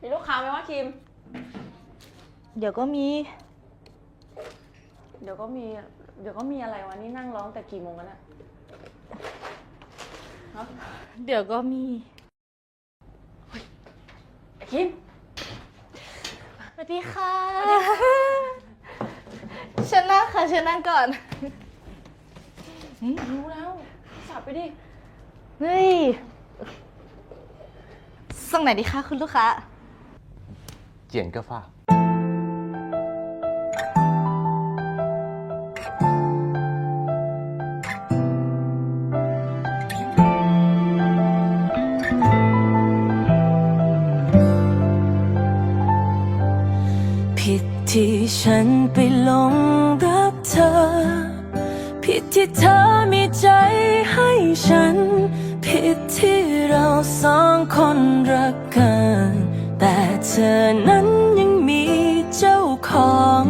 มีลูกค้าไหมว่าคิม เดี๋ยวก็มี เดี๋ยวก็มี เดี๋ยวก็มีอะไรวะนี่นั่งร้องแต่กี่โมงกันอะฮะเดี๋ยวก็มีไอ้คิม สวัสดีค่ะเชิญนั่งค่ะเชิญนั่งก่อนรู้แล้วสับไปดิ เฮ้ยส่งไหนดีคะคุณลูกค้า 剪个发。 ผิดที่ฉันไปหลงรักเธอ ผิดที่เธอมีใจให้ฉัน ผิดที่เราสองคนรักกัน แต่เธ อนั้นยังมีเจ้าของ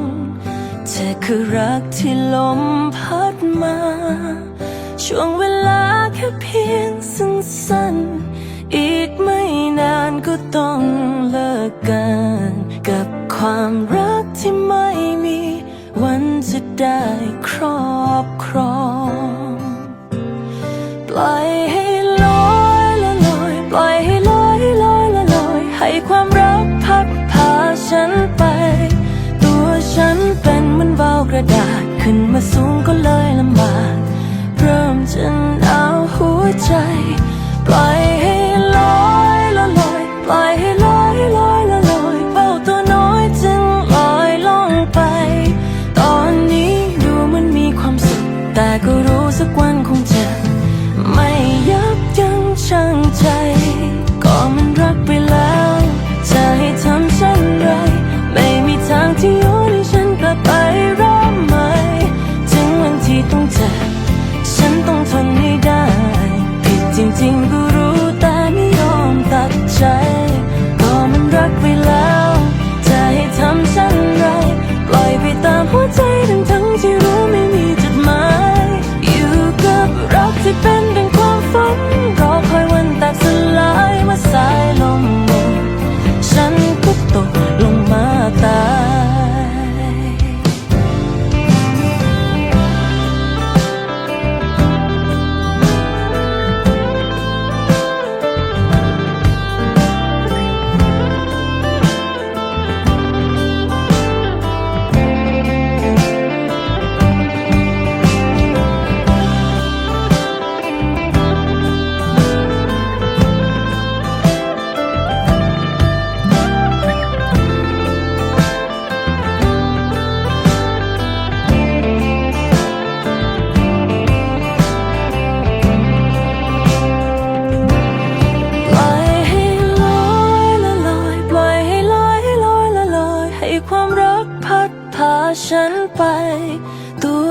เธอคือรักที่ลมพัดมา ช่วงเวลาแค่เพียงสั้นๆ อีกไม่นานก็ต้องเลิกกัน กับความรักที่ไม่มี วันจะได้ครอบครองปล่อยให้ลอยละลอย ปล่อยให้ลอยลอยละลอยให้ความ ฉันไป ตัวฉันเป็นเหมือนวาวกระดาษขึ้นมาสูงก็เลยลำ ผิด